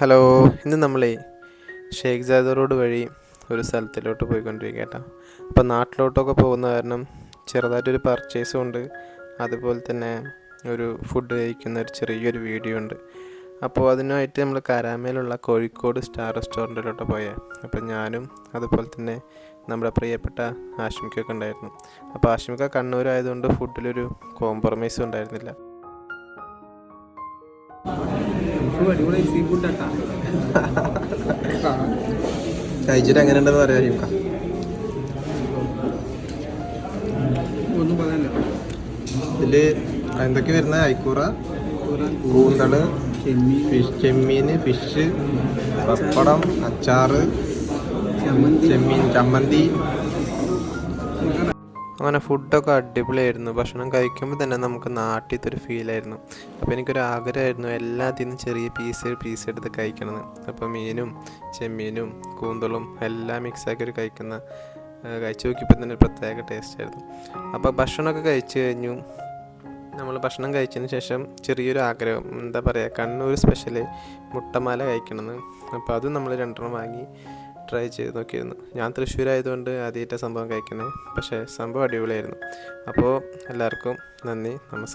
Hello ഇന്ന് നമ്മളേ Sheikh ജാദ road വഴി ഒരു സ്ഥലത്തിലോട്ട് പോയിക്കൊണ്ടിരിക്കുക കേട്ടോ. അപ്പോൾ നാട്ടിലോട്ടൊക്കെ പോകുന്ന കാരണം ചെറുതായിട്ടൊരു പർച്ചേസും ഉണ്ട്. അതുപോലെ തന്നെ ഒരു ഫുഡ് കഴിക്കുന്ന ഒരു ചെറിയൊരു വീഡിയോ ഉണ്ട്. അപ്പോൾ അതിനായിട്ട് നമ്മൾ കരാമയിലുള്ള കോഴിക്കോട് സ്റ്റാർ റെസ്റ്റോറന്റിലോട്ട് പോയേ. അപ്പോൾ ഞാനും അതുപോലെ തന്നെ നമ്മുടെ പ്രിയപ്പെട്ട ആഷിമിക്കൊക്കെ ഉണ്ടായിരുന്നു. അപ്പോൾ ആഷിമിക്ക കണ്ണൂരായതുകൊണ്ട് ഫുഡിലൊരു കോംപ്രമൈസും ഉണ്ടായിരുന്നില്ല. അടിപൊളി സീ ഫുഡ് ആട്ടാ കഴിച്ചിട്ട് എങ്ങനെയുണ്ടെന്ന് പറയാം ഷിംക ഒന്നും പറയാനില്ല. ഇതിൽ എന്തൊക്കെ വരുന്ന? ഐക്കൂറ കൂന്തൾ ഫിഷ് ചെമ്മീൻ ഫിഷ് പപ്പടം അച്ചാറ് ചെമ്മീൻ ചമ്മന്തി അങ്ങനെ ഫുഡൊക്കെ അടിപൊളിയായിരുന്നു. ഭക്ഷണം കഴിക്കുമ്പോൾ തന്നെ നമുക്ക് നാട്ടിലത്തെ ഒരു ഫീലായിരുന്നു അപ്പോൾ എനിക്കൊരു ആഗ്രഹമായിരുന്നു എല്ലാത്തിൽ നിന്നും ചെറിയ പീസ് പീസ് എടുത്ത് കഴിക്കണമെന്ന്. അപ്പോൾ മീനും ചെമ്മീനും കൂന്തളും എല്ലാം മിക്സാക്കി ഒരു കഴിക്കുന്ന കഴിച്ചു നോക്കിയപ്പോൾ തന്നെ ഒരു പ്രത്യേക ടേസ്റ്റ് ആയിരുന്നു. അപ്പോൾ ഭക്ഷണമൊക്കെ കഴിച്ചു കഴിഞ്ഞു. നമ്മൾ ഭക്ഷണം കഴിച്ചതിന് ശേഷം ചെറിയൊരു ആഗ്രഹം. എന്താ പറയുക കണ്ണൂർ സ്പെഷ്യൽ മുട്ടമാല കഴിക്കണമെന്ന്. അപ്പോൾ അതും നമ്മൾ രണ്ടെണ്ണം വാങ്ങി. ട്രൈ ചെയ്ത് നോക്കിയിരുന്നു. ഞാൻ തൃശ്ശൂരായതുകൊണ്ട് ആദ്യമായിട്ട് സംഭവം കഴിക്കുന്നത്. പക്ഷേ സംഭവം അടിപൊളിയായിരുന്നു. അപ്പോൾ എല്ലാവർക്കും നന്ദി. നമസ്കാരം.